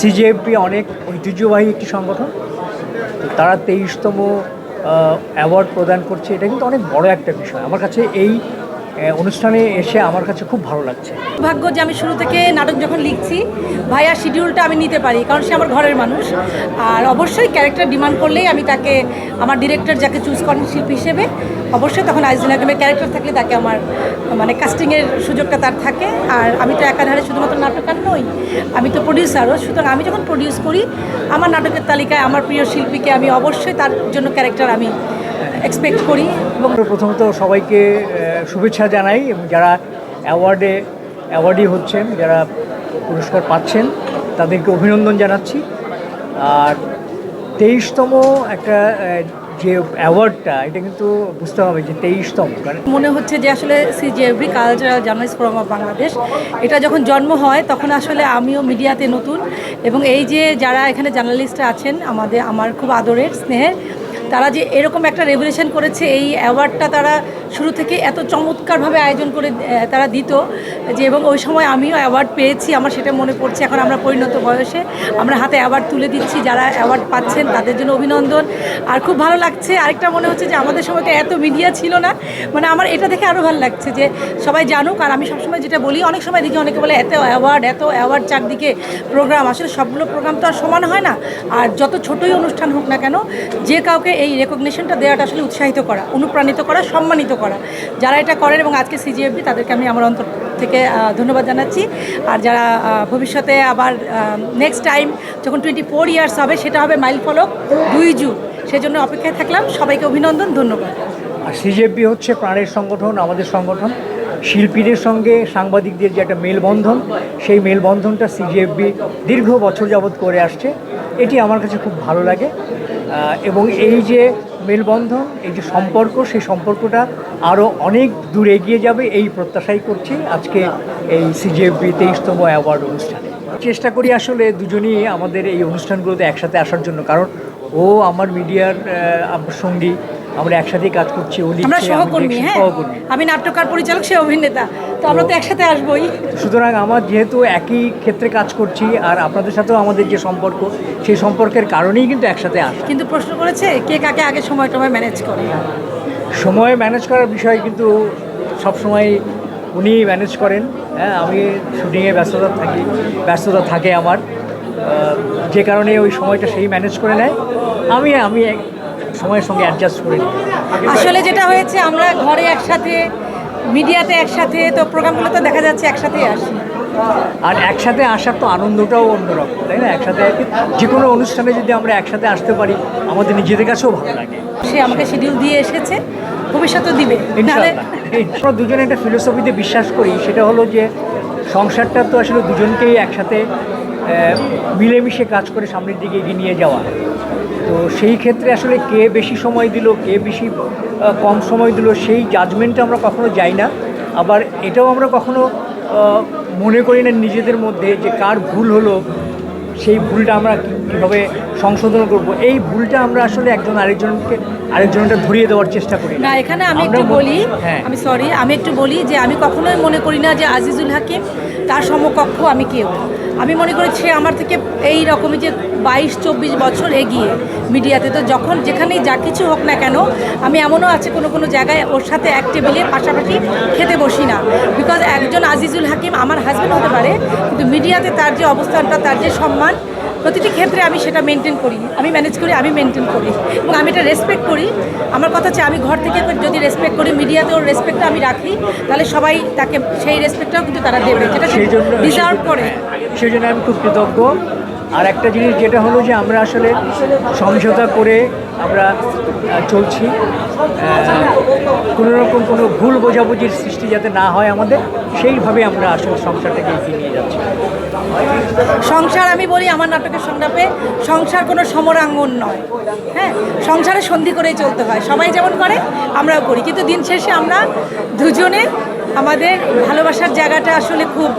সিজেএফপি অনেক ঐতিহ্যবাহী একটি সংগঠন। তারা তেইশতম অ্যাওয়ার্ড প্রদান করছে। এটা কিন্তু অনেক বড় একটা বিষয়। আমার কাছে এই অনুষ্ঠানে এসে আমার কাছে খুব ভালো লাগছে। ভাগ্য যে আমি শুরু থেকে নাটক যখন লিখছি ভাইয়ার শিডিউলটা আমি নিতে পারি, কারণ সে আমার ঘরের মানুষ। আর অবশ্যই ক্যারেক্টার ডিমান্ড করলেই আমি তাকে, আমার ডিরেক্টর যাকে চুজ করেন শিল্পী হিসেবে, অবশ্যই তখন আইজুল হাকিমের ক্যারেক্টার থাকলে তাকে আমার মানে কাস্টিংয়ের সুযোগটা তার থাকে। আর আমি তো একাধারে শুধুমাত্র নাটকার নই, আমি তো প্রডিউসারও সুতরাং আমি যখন প্রডিউস করি, আমার নাটকের তালিকায় আমার প্রিয় শিল্পীকে আমি অবশ্যই তার জন্য ক্যারেক্টার আমি এক্সপেক্ট করি এবং প্রথমত সবাইকে শুভেচ্ছা জানাই এবং যারা অ্যাওয়ার্ডে অ্যাওয়ার্ডই হচ্ছেন যারা পুরস্কার পাচ্ছেন তাদেরকে অভিনন্দন জানাচ্ছি। আর তেইশতম একটা যে অ্যাওয়ার্ডটা এটা কিন্তু বুঝতে হবে যে তেইশতম কারণ মনে হচ্ছে যে আসলে CJFB cultural journalist forum of Bangladesh এটা যখন জন্ম হয় তখন আসলে আমিও মিডিয়াতে নতুন এবং এই যে যারা এখানে জার্নালিস্টরা আছেন আমাদের আমার খুব আদরের স্নেহের তারা যে এরকম একটা রেভলিউশন করেছে, এই অ্যাওয়ার্ডটা তারা শুরু থেকে এত চমৎকারভাবে আয়োজন করে তারা দিত যে, এবং ওই সময় আমিও অ্যাওয়ার্ড পেয়েছি, আমার সেটা মনে পড়ছে। এখন আমরা পরিণত বয়সে, আমরা হাতে অ্যাওয়ার্ড তুলে দিচ্ছি, যারা অ্যাওয়ার্ড পাচ্ছেন তাদের জন্য অভিনন্দন। আর খুব ভালো লাগছে, আরেকটা মনে হচ্ছে যে, আমাদের সময় তো এত মিডিয়া ছিল না। মানে আমার এটা দেখে আরও ভালো লাগছে যে, সবাই জানুক, আর আমি সবসময় যেটা বলি, অনেক সময় দেখি অনেকে বলে, এত অ্যাওয়ার্ড এত অ্যাওয়ার্ড চারদিকে প্রোগ্রাম আসলে সবগুলো প্রোগ্রাম তো আর সমান হয় না। আর যত ছোটই অনুষ্ঠান হোক না কেন, যে কাউকে এই রেকগনিশনটা দেওয়াটা আসলে উৎসাহিত করা, অনুপ্রাণিত করা, সম্মানিত করা। যারা এটা করেন এবং আজকে সিজিএফবি তাদেরকে আমি আমার অন্তর থেকে ধন্যবাদ জানাচ্ছি। আর যারা ভবিষ্যতে আবার নেক্সট টাইম যখন টোয়েন্টি ফোর ইয়ার্স হবে, সেটা হবে মাইল ফলক দুই জুন। সেজন্য অপেক্ষায় থাকলাম। সবাইকে অভিনন্দন, ধন্যবাদ। আর সিজেপি হচ্ছে প্রাণের সংগঠন, আমাদের সংগঠন। শিল্পীদের সঙ্গে সাংবাদিকদের যে একটা মেলবন্ধন, সেই মেলবন্ধনটা সিজিএফবি দীর্ঘ বছর যাবৎ করে আসছে। এটি আমার কাছে খুব ভালো লাগে। এবং এই যে মেলবন্ধন, এই যে সম্পর্ক, সেই সম্পর্কটা আরও অনেক দূর এগিয়ে যাবে এই প্রত্যাশাই করছি আজকে এই সিজিএফবি তেইশতম অ্যাওয়ার্ড অনুষ্ঠানে। চেষ্টা করি আসলে দুজনই আমাদের এই অনুষ্ঠানগুলোতে একসাথে আসার জন্য, কারণ ও আমার মিডিয়ার সঙ্গী আমরা একসাথেই কাজ করছি ও আমরা সহকর্মী হ্যাঁ। আমি নাট্যকার পরিচালক সে অভিনেতা। তো আমরা তো একসাথে আসবোই। সুতরাং আমার যেহেতু একই ক্ষেত্রে কাজ করছি আর আপনাদের সাথেও আমাদের যে সম্পর্ক সেই সম্পর্কের কারণেই কিন্তু একসাথে আসা। কিন্তু প্রশ্ন করেছে কে কাকে আগে সময় টময় ম্যানেজ করে? সময় ম্যানেজ করার বিষয় কিন্তু সবসময় উনি ম্যানেজ করেন। হ্যাঁ আমি শুটিংয়ে ব্যস্ততা থাকি ব্যস্ততা থাকে আমার। যে কারণে ওই সময়টা সেই ম্যানেজ করে নেয়। আমি আমি সময়ের সঙ্গে অ্যাডজাস্ট করে আসলে যেটা হয়েছে আমরা ঘরে একসাথে মিডিয়াতে একসাথে তো প্রোগ্রামগুলো তো দেখা যাচ্ছে একসাথেই আসি। আর একসাথে আসার তো আনন্দটাও অন্যরকম তাই না? একসাথে যে কোনো অনুষ্ঠানে যদি আমরা একসাথে আসতে পারি আমাদের নিজেদের কাছেও ভালো লাগে। সে আমাকে শিডিউল দিয়ে এসেছে ভবিষ্যতে দিবে। আমরা দুজনে একটা ফিলোসফিতে বিশ্বাস করি সেটা হলো যে সংসারটা তো আসলে দুজনকেই একসাথে মিলেমিশে কাজ করে সামনের দিকে এগিয়ে নিয়ে যাওয়া। তো সেই ক্ষেত্রে আসলে কে বেশি সময় দিল কে বেশি কম সময় দিল সেই জাজমেন্টে আমরা কখনো যাই না। আবার এটাও আমরা কখনো মনে করি না নিজেদের মধ্যে যে কার ভুল হলো সেই ভুলটা আমরা কীভাবে সংশোধন করব। এই ভুলটা আমরা আসলে একজন আরেকজনকে আরেকজনটা ধরিয়ে দেওয়ার চেষ্টা করি না। এখানে আমি একটু বলি হ্যাঁ। আমি সরি আমি একটু বলি যে আমি কখনোই মনে করি না যে আজিজুল হাকিম তার সমকক্ষ আমি কেউ আমি মনে করি সে আমার থেকে এই রকমই যে বাইশ চব্বিশ বছর এগিয়ে মিডিয়াতে। তো যখন যেখানেই যা কিছু হোক না কেন আমি এমনও আছে কোনো কোনো জায়গায় ওর সাথে এক টেবিলে পাশাপাশি খেতে বসি না। বিকজ একজন আজিজুল হাকিম আমার হাজব্যান্ড হতে পারে কিন্তু মিডিয়াতে তার যে অবস্থানটা তার যে সম্মান প্রতিটি ক্ষেত্রে আমি সেটা মেনটেন করি। আমি ম্যানেজ করি আমি মেনটেন করি। এবং আমি এটা রেসপেক্ট করি। আমার কথা হচ্ছে আমি ঘর থেকে যদি রেসপেক্ট করি মিডিয়াতেও রেসপেক্টটা আমি রাখি তাহলে সবাই তাকে সেই রেসপেক্টটাও কিন্তু তারা দেবে যেটা সেই জন্য ডিজার্ভ করে। সেই জন্য আমি খুব কৃতজ্ঞ। আর একটা জিনিস যেটা হলো যে আমরা আসলে সমঝোতা করে আমরা চলছি। কোনো রকম কোনো ভুল বোঝাবুঝির সৃষ্টি যাতে না হয় আমাদের, সেইভাবে আমরা আসলে সংসারটাকে এগিয়ে নিয়ে যাচ্ছি। সংসার আমি বলি আমার নাটকের সংলাপে, সংসার কোনো সমরাঙ্গন নয়। হ্যাঁ সংসারে সন্ধি করেই চলতে হয়। সবাই যেমন করে, আমরাও করি। কিন্তু দিন শেষে আমরা দুজনে আমাদের ভালোবাসার জায়গাটা আসলে খুব